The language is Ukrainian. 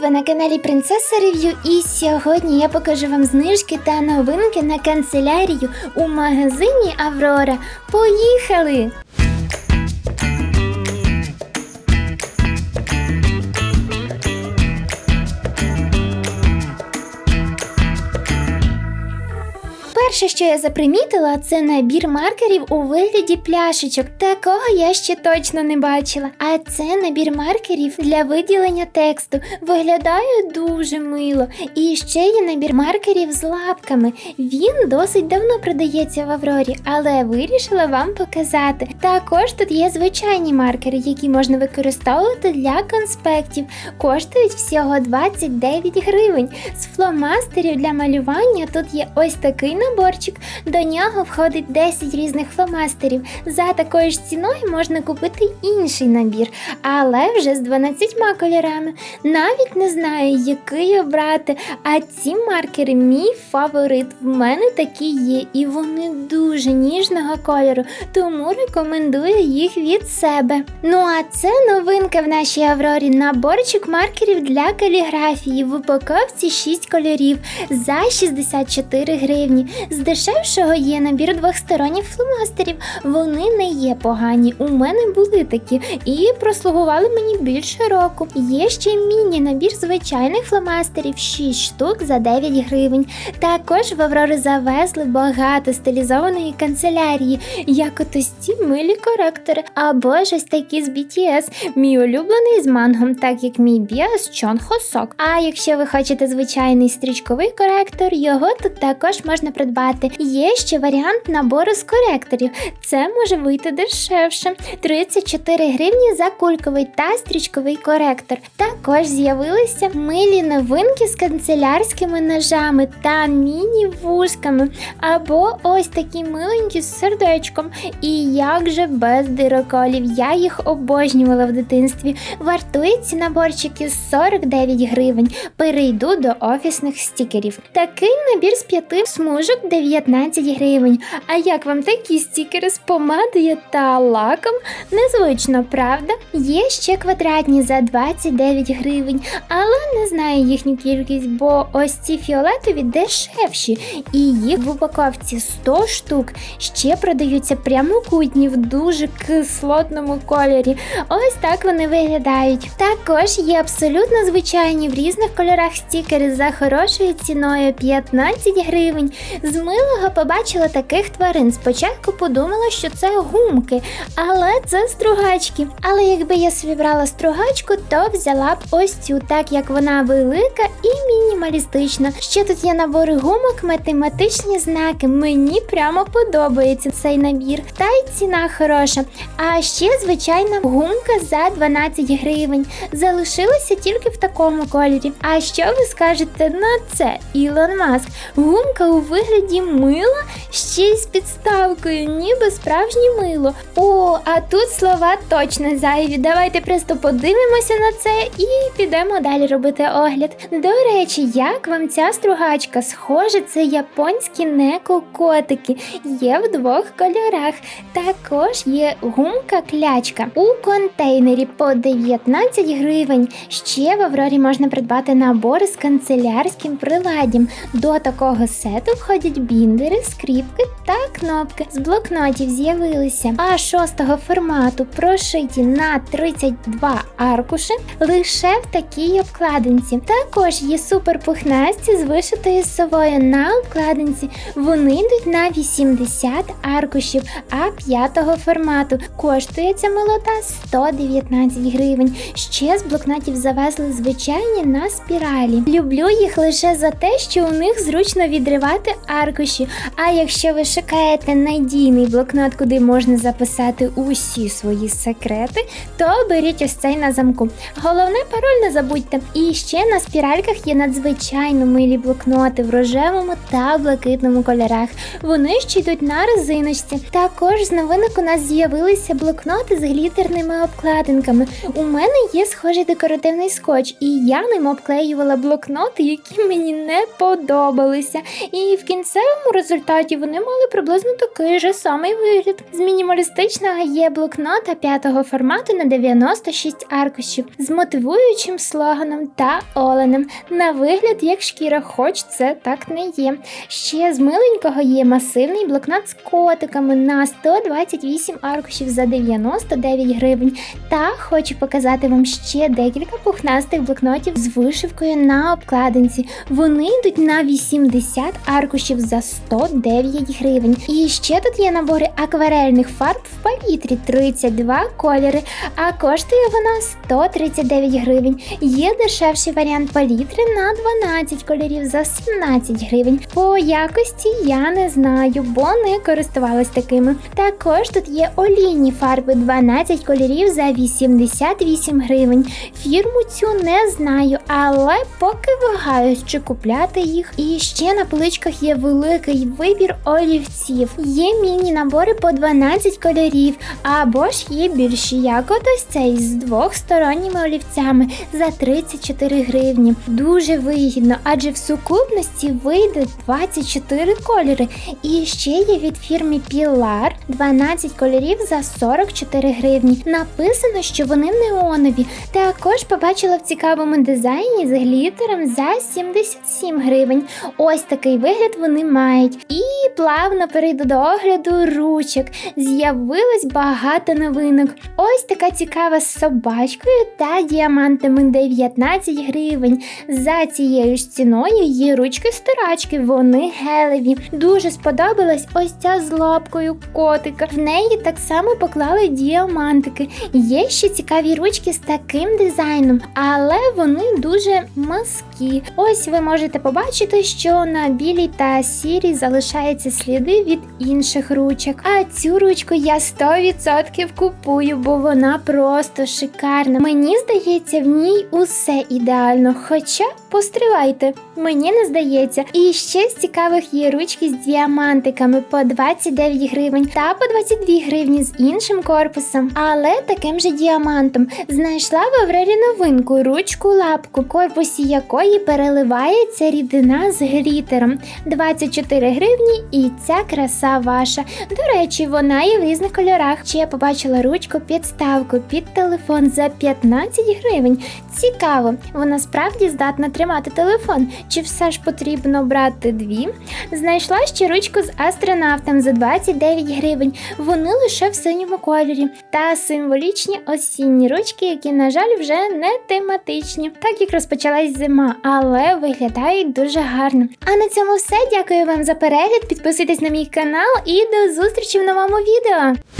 ви на каналі Принцеса Рев'ю і сьогодні я покажу вам знижки та новинки на канцелярію у магазині Аврора. Поїхали! Перше, що я запримітила, це набір маркерів у вигляді пляшечок. Такого я ще точно не бачила. А це набір маркерів для виділення тексту. Виглядає дуже мило. І ще є набір маркерів з лапками. Він досить давно продається в Аврорі, але вирішила вам показати. Також тут є звичайні маркери, які можна використовувати для конспектів. Коштують всього 29 гривень. З фломастерів для малювання тут є ось такий наборчик. До нього входить 10 різних фломастерів. За такою ж ціною можна купити інший набір, але вже з 12 кольорами. Навіть не знаю, який обрати. А ці маркери мій фаворит. В мене такі є, і вони дуже ніжного кольору, тому рекомендую їх від себе. Ну а це новинка в нашій Аврорі. Наборчик маркерів для каліграфії в упаковці 6 кольорів за 64 гривні. З дешевшого є набір двохсторонніх фломастерів. Вони не є погані. У мене були такі і прослугували мені більше року. Є ще міні-набір звичайних фломастерів 6 штук за 9 гривень. Також в Аврори завезли багато стилізованої канцелярії, як ото ці милі коректори, або ж ось такі з BTS. Мій улюблений з мангом, так як мій біас Чон Хосок. А якщо ви хочете звичайний стрічковий коректор, його тут також можна придбати. Є ще варіант набору з коректорів. Це може вийти дешевше. 34 гривні за кульковий та стрічковий коректор. Також з'явилися милі новинки з канцелярськими ножами та міні-вушками. Або ось такі миленькі з сердечком. І як же без дироколів. Я їх обожнювала в дитинстві. Вартують ці наборчики 49 гривень. Перейду до офісних стікерів. Такий набір з п'яти смужок 19 гривень. А як вам такі стікери з помадою та лаком? Незвично, правда? Є ще квадратні за 29 гривень, але не знаю їхню кількість, бо ось ці фіолетові дешевші, і їх в упаковці 100 штук. Ще продаються прямокутні в дуже кислотному кольорі. Ось так вони виглядають. Також є абсолютно звичайні в різних кольорах стікери за хорошою ціною 15 гривень. З милого побачила таких тварин. Спочатку подумала, що це гумки, але це стругачки. Але якби я собі брала стругачку, то взяла б ось цю, так як вона велика і мінімалістична. Ще тут є набори гумок, математичні знаки. Мені прямо подобається цей набір. Та й ціна хороша. А ще звичайна гумка за 12 гривень. Залишилася тільки в такому кольорі. А що ви скажете на це, Ілон Маск? Гумка у вигляді мила ще й з підставкою, ніби справжнє мило. О, а тут слова точно зайві. Давайте просто подивимося на це і підемо далі робити огляд. До речі, як вам ця стругачка? Схоже, це японські неко-котики. Є в двох кольорах. Також є гумка-клячка у контейнері по 19 гривень. Ще в Аврорі можна придбати набори з канцелярським приладдям. До такого сету входять біндери, скріпки та кнопки. З блокнотів з'явилися а шостого формату прошиті на 32 аркуші лише в такій обкладинці. Також є суперпухнасті з вишитою совою на обкладинці. Вони йдуть на 80 аркушів А п'ятого формату. Коштує ця молота 119 гривень. Ще з блокнотів завезли звичайні на спіралі. Люблю їх лише за те, що у них зручно відривати аркуші. А якщо ви шукаєте надійний блокнот, куди можна записати усі свої секрети, то беріть ось цей на замку. Головне пароль не забудьте. І ще на спіральках є надзвичайно милі блокноти в рожевому та блакитному кольорах. Вони ще йдуть на резиночці. Також з новинок у нас з'явилися блокноти з глітерними обкладинками. У мене є схожий декоративний скотч, і я ним обклеювала блокноти, які мені не подобалися. І в кінці кінцевому результаті вони мали приблизно такий же самий вигляд. З мінімалістичного є блокнота п'ятого формату на 96 аркушів з мотивуючим слоганом та оленем. На вигляд як шкіра, хоч це так не є. Ще з миленького є масивний блокнот з котиками на 128 аркушів за 99 гривень. Та хочу показати вам ще декілька пухнастих блокнотів з вишивкою на обкладинці. Вони йдуть на 80 аркушів за 109 гривень. І ще тут є набори акварельних фарб в палітрі 32 кольори, а коштує вона 139 гривень. Є дешевший варіант палітри на 12 кольорів за 17 гривень. По якості я не знаю, бо не користувалась такими. Також тут є олійні фарби 12 кольорів за 88 гривень. Фірму цю не знаю, але поки вагаюсь, чи купляти їх. І ще на поличках є великий вибір олівців. Є міні-набори по 12 кольорів, або ж є більші, як от цей з двохсторонніми олівцями за 34 гривні. Дуже вигідно, адже в сукупності вийде 24 кольори. І ще є від фірми Pilar 12 кольорів за 44 гривні. Написано, що вони неонові. Також побачила в цікавому дизайні з глітером за 77 гривень. Ось такий вигляд вони мають. І плавно перейду до огляду ручок. З'явилось багато новинок. Ось така цікава з собачкою та діамантами 19 гривень. За цією ж ціною є ручки-стирачки, вони гелеві. Дуже сподобалась ось ця з лапкою котика. В неї так само поклали діамантики. Є ще цікаві ручки з таким дизайном, але вони дуже мазкі. Ось ви можете побачити, що на білій та сірій залишаються сліди від інших ручок. А цю ручку я 100% купую, бо вона просто шикарна. Мені здається, в ній усе ідеально. Хоча постривайте, мені не здається. І ще з цікавих є ручки з діамантиками по 29 гривень та по 22 гривні з іншим корпусом, але таким же діамантом. Знайшла в Аврері новинку ручку лапку, корпусі якої переливається рідина з глітером. 24 гривні і ця краса ваша. До речі, вона є в різних кольорах. Ще я побачила ручку підставку під телефон за 15 гривень. Цікаво, вона справді здатна тримати телефон, чи все ж потрібно брати дві? Знайшла ще ручку з астронавтом за 29 гривень. Вони лише в синьому кольорі. Та символічні осінні ручки, які, на жаль, вже не тематичні, так як розпочалась зима, але виглядають дуже гарно. А на цьому все. Дякую вам за перегляд. Підписуйтесь на мій канал і до зустрічі в новому відео.